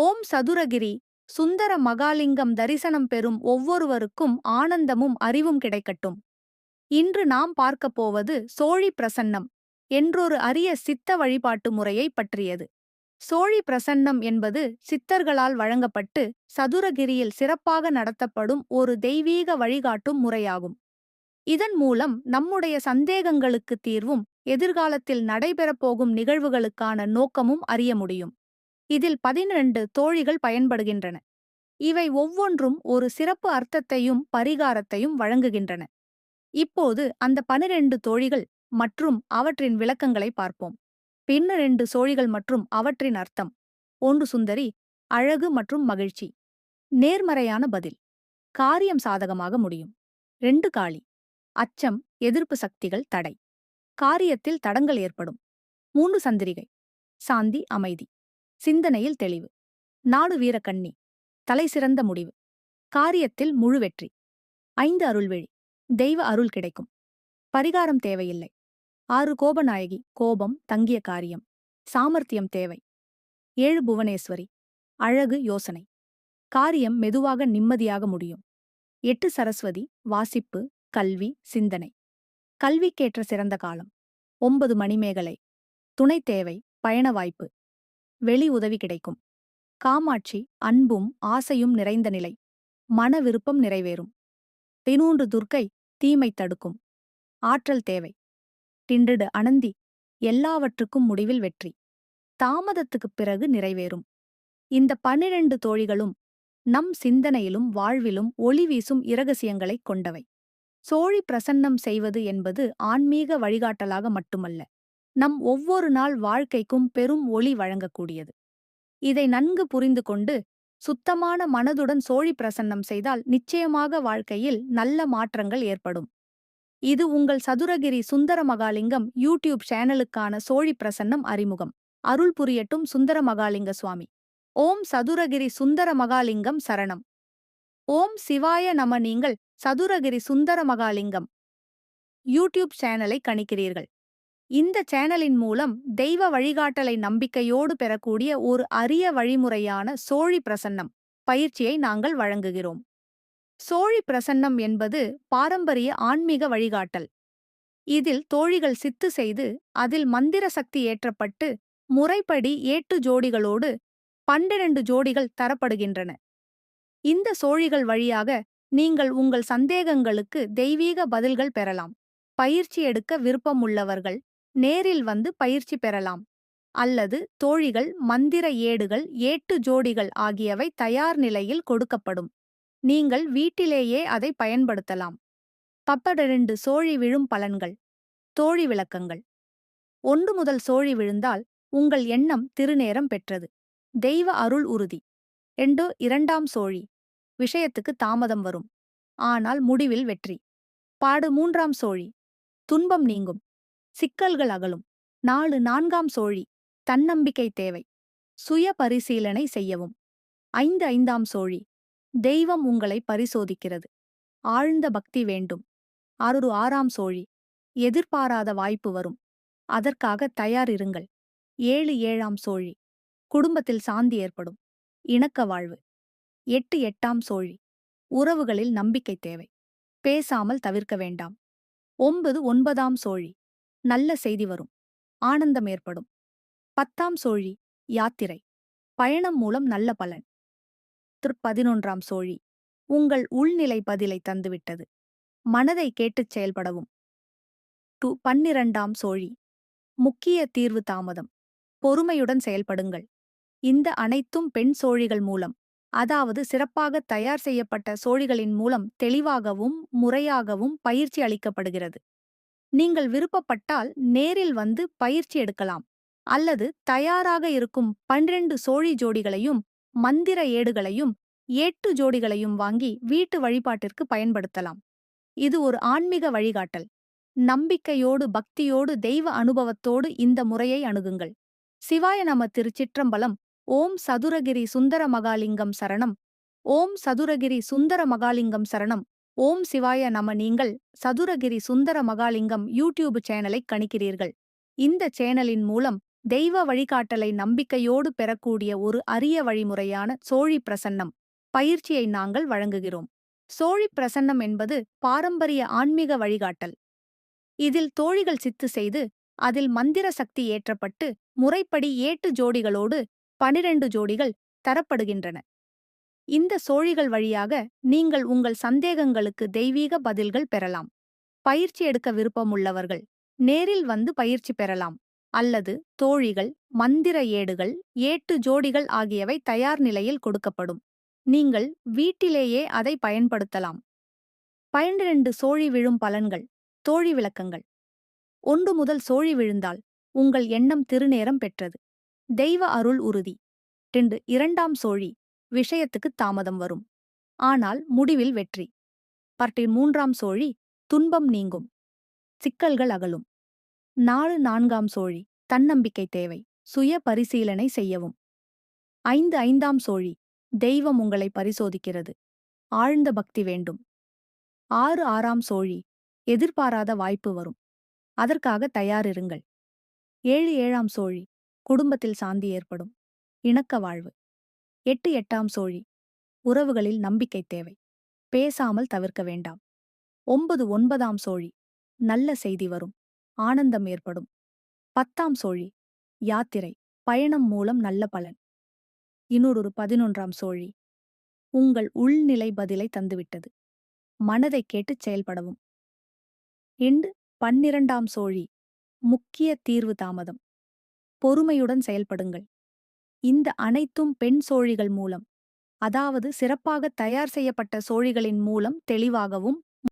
ஓம் சதுரகிரி சுந்தர மகாலிங்கம் தரிசனம் பெறும் ஒவ்வொருவருக்கும் ஆனந்தமும் அறிவும் கிடைக்கட்டும். இன்று நாம் பார்க்கப் போவது சோழி பிரசன்னம் என்றொரு அரிய சித்த வழிபாட்டு முறையை பற்றியது. சோழி பிரசன்னம் என்பது சித்தர்களால் வழங்கப்பட்டு சதுரகிரியில் சிறப்பாக நடத்தப்படும் ஒரு தெய்வீக வழிகாட்டும் முறையாகும். இதன் மூலம் நம்முடைய சந்தேகங்களுக்கு தீர்வும் எதிர்காலத்தில் நடைபெறப்போகும் நிகழ்வுகளுக்கான நோக்கமும் அறிய முடியும். இதில் பதினிரண்டு தோழிகள் பயன்படுகின்றன. இவை ஒவ்வொன்றும் ஒரு சிறப்பு அர்த்தத்தையும் பரிகாரத்தையும் வழங்குகின்றன. இப்போது அந்த பனிரெண்டு தோழிகள் மற்றும் அவற்றின் விளக்கங்களை பார்ப்போம். பின்னிரண்டு சோழிகள் மற்றும் அவற்றின் அர்த்தம். ஒன்று சுந்தரி அழகு மற்றும் மகிழ்ச்சி. நேர்மறையான பதில். காரியம் சாதகமாக முடியும். ரெண்டு காளி அச்சம் எதிர்ப்பு சக்திகள் தடை. காரியத்தில் தடங்கள் ஏற்படும். மூன்று சந்திரிகை. சாந்தி அமைதி. சிந்தனையில் தெளிவு. நாடு வீரக்கண்ணி தலை சிறந்த முடிவு. காரியத்தில் முழு வெற்றி. ஐந்து அருள்வெளி தெய்வ அருள் கிடைக்கும். பரிகாரம் தேவையில்லை. ஆறு கோபநாயகி. கோபம் தங்கிய காரியம். சாமர்த்தியம் தேவை. ஏழு புவனேஸ்வரி. அழகு யோசனை. காரியம் மெதுவாக நிம்மதியாக முடியும். எட்டு சரஸ்வதி. வாசிப்பு கல்வி சிந்தனை. கல்விக்கேற்ற சிறந்த காலம். ஒன்பது மணிமேகலை. துணை தேவை. பயண வாய்ப்பு. வெளி உதவி கிடைக்கும். காமாட்சி அன்பும் ஆசையும் நிறைந்த நிலை. மன விருப்பம் நிறைவேறும். தினூன்று துர்க்கை தீமை தடுக்கும். ஆற்றல் தேவை. திண்டிடு அனந்தி எல்லாவற்றுக்கும் முடிவில் வெற்றி. தாமதத்துக்குப் பிறகு நிறைவேறும். இந்த பன்னிரண்டு தோழிகளும் நம் சிந்தனையிலும் வாழ்விலும் ஒளி வீசும் இரகசியங்களைக் கொண்டவை. சோழி பிரசன்னம் செய்வது என்பது ஆன்மீக வழிகாட்டலாக மட்டுமல்ல. நம் ஒவ்வொரு நாள் வாழ்க்கைக்கும் பெரும் ஒளி வழங்கக்கூடியது. இதை நன்கு புரிந்து கொண்டு சுத்தமான மனதுடன் சோழி பிரசன்னம் செய்தால் நிச்சயமாக வாழ்க்கையில் நல்ல மாற்றங்கள் ஏற்படும். இது உங்கள் சதுரகிரி சுந்தர மகாலிங்கம் யூடியூப் சேனலுக்கான சோழி பிரசன்னம் அறிமுகம். அருள் புரியட்டும் சுந்தர மகாலிங்க சுவாமி. ஓம் சதுரகிரி சுந்தர மகாலிங்கம் சரணம். ஓம் சிவாய நம நீங்கள் சதுரகிரி சுந்தர மகாலிங்கம் யூடியூப் சேனலை கணிக்கிறீர்கள். இந்த சேனலின் மூலம் தெய்வ வழிகாட்டலை நம்பிக்கையோடு பெறக்கூடிய ஒரு அரிய வழிமுறையான சோழி பிரசன்னம் பயிற்சியை நாங்கள் வழங்குகிறோம். சோழி பிரசன்னம் என்பது பாரம்பரிய ஆன்மீக வழிகாட்டல். இதில் தோழிகள் சித்து செய்து அதில் மந்திர சக்தி ஏற்றப்பட்டு முறைப்படி ஏட்டு ஜோடிகளோடு பன்னிரண்டு ஜோடிகள் தரப்படுகின்றன. இந்த சோழிகள் வழியாக நீங்கள் உங்கள் சந்தேகங்களுக்கு தெய்வீக பதில்கள் பெறலாம். பயிற்சி எடுக்க விருப்பமுள்ளவர்கள் நேரில் வந்து பயிற்சி பெறலாம். அல்லது தோழிகள் மந்திர ஏடுகள் ஏட்டு ஜோடிகள் ஆகியவை தயார் நிலையில் கொடுக்கப்படும். நீங்கள் வீட்டிலேயே அதை பயன்படுத்தலாம். பப்படரெண்டு சோழி விழும் பலன்கள். தோழி விளக்கங்கள். ஒன்று முதல் சோழி விழுந்தால் உங்கள் எண்ணம் திருநேரம் பெற்றது. தெய்வ அருள் உறுதி. ரெண்டு இரண்டாம் சோழி. விஷயத்துக்கு தாமதம் வரும். ஆனால் முடிவில் வெற்றி. பாடு மூன்றாம் சோழி. துன்பம் நீங்கும். சிக்கல்கள் அகலும். நாலு நான்காம் சோழி தன்னம்பிக்கை தேவை. சுய பரிசீலனை செய்யவும். ஐந்து ஐந்தாம் சோழி தெய்வம் உங்களை பரிசோதிக்கிறது. ஆழ்ந்த பக்தி வேண்டும். ஆறு ஆறாம் சோழி எதிர்பாராத வாய்ப்பு வரும். அதற்காக தயார் இருங்கள். ஏழு ஏழாம் சோழி குடும்பத்தில் சாந்தி ஏற்படும். இணக்க வாழ்வு. எட்டு எட்டாம் சோழி உறவுகளில் நம்பிக்கை தேவை. பேசாமல் தவிர்க்க வேண்டாம். ஒன்பது ஒன்பதாம் சோழி நல்ல செய்தி வரும். ஆனந்தம் ஏற்படும். பத்தாம் சோழி யாத்திரை. பயணம் மூலம் நல்ல பலன். பதினொன்றாம் சோழி. உங்கள் உள்நிலை பதிலை தந்துவிட்டது. மனதை கேட்டுச் செயல்படவும். டு பன்னிரண்டாம் சோழி. முக்கிய தீர்வு தாமதம். பொறுமையுடன் செயல்படுங்கள். இந்த அனைத்தும் பெண் சோழிகள் மூலம் அதாவது சிறப்பாக தயார் செய்யப்பட்ட சோழிகளின் மூலம் தெளிவாகவும் முறையாகவும் பயிற்சி அளிக்கப்படுகிறது. நீங்கள் விருப்பப்பட்டால் நேரில் வந்து பயிற்சி எடுக்கலாம். அல்லது தயாராக இருக்கும் பன்னிரண்டு சோழி ஜோடிகளையும் மந்திர ஏடுகளையும் எட்டு ஜோடிகளையும் வாங்கி வீட்டு வழிபாட்டிற்கு பயன்படுத்தலாம். இது ஒரு ஆன்மீக வழிகாட்டல். நம்பிக்கையோடு பக்தியோடு தெய்வ அனுபவத்தோடு இந்த முறையை அணுகுங்கள். சிவாய நம திருச்சிற்றம்பலம் ஓம் சதுரகிரி சுந்தர மகாலிங்கம் சரணம். ஓம் சதுரகிரி சுந்தர மகாலிங்கம் சரணம். ஓம் சிவாய நம நீங்கள் சதுரகிரி சுந்தர மகாலிங்கம் யூடியூப் சேனலை கணிக்கிறீர்கள். இந்த சேனலின் மூலம் தெய்வ வழிகாட்டலை நம்பிக்கையோடு பெறக்கூடிய ஒரு அரிய வழிமுறையான சோழி பிரசன்னம் பயிற்சியை நாங்கள் வழங்குகிறோம். சோழி பிரசன்னம் என்பது பாரம்பரிய ஆன்மீக வழிகாட்டல். இதில் தோழிகள் சித்து செய்து அதில் மந்திர சக்தி ஏற்றப்பட்டு முறைப்படி ஏட்டு ஜோடிகளோடு பனிரெண்டு ஜோடிகள் தரப்படுகின்றன. இந்த சோழிகள் வழியாக நீங்கள் உங்கள் சந்தேகங்களுக்கு தெய்வீக பதில்கள் பெறலாம். பயிற்சி எடுக்க விருப்பமுள்ளவர்கள் நேரில் வந்து பயிற்சி பெறலாம். அல்லது தோழிகள் மந்திர ஏடுகள் ஏட்டு ஜோடிகள் ஆகியவை தயார் நிலையில் கொடுக்கப்படும். நீங்கள் வீட்டிலேயே அதை பயன்படுத்தலாம். பன்னிரண்டு சோழி விழும் பலன்கள் தோழி விளக்கங்கள். ஒன்று முதல் சோழி விழுந்தால் உங்கள் எண்ணம் திருநேரம் பெற்றது. தெய்வ அருள் உறுதி. ரெண்டு இரண்டாம் சோழி விஷயத்துக்கு தாமதம் வரும். ஆனால் முடிவில் வெற்றி. பட்டின் மூன்றாம் சோழி துன்பம் நீங்கும். சிக்கல்கள் அகலும். நாலு நான்காம் சோழி தன்னம்பிக்கை தேவை. சுய பரிசீலனை செய்யவும். ஐந்து ஐந்தாம் சோழி தெய்வம் உங்களை பரிசோதிக்கிறது. ஆழ்ந்த பக்தி வேண்டும். ஆறு ஆறாம் சோழி எதிர்பாராத வாய்ப்பு வரும். அதற்காக தயாரிருங்கள் ஏழு ஏழாம் சோழி குடும்பத்தில் சாந்தி ஏற்படும். இணக்க வாழ்வு. எட்டு எட்டாம் சோழி. உறவுகளில் நம்பிக்கை தேவை. பேசாமல் தவிர்க்க வேண்டாம். ஒன்பது ஒன்பதாம் சோழி. நல்ல செய்தி வரும். ஆனந்தம் ஏற்படும். பத்தாம் சோழி. யாத்திரை. பயணம் மூலம் நல்ல பலன். இன்னொரு பதினொன்றாம் சோழி. உங்கள் உள்நிலை பதிலை தந்துவிட்டது. மனதை கேட்டுச் செயல்படவும். இண்டு பன்னிரண்டாம் சோழி. முக்கிய தீர்வு தாமதம். பொறுமையுடன் செயல்படுங்கள். இந்த அனைத்தும் பெண் சோழிகள் மூலம். அதாவது சிறப்பாக தயார் செய்யப்பட்ட சோழிகளின் மூலம் தெளிவாகவும்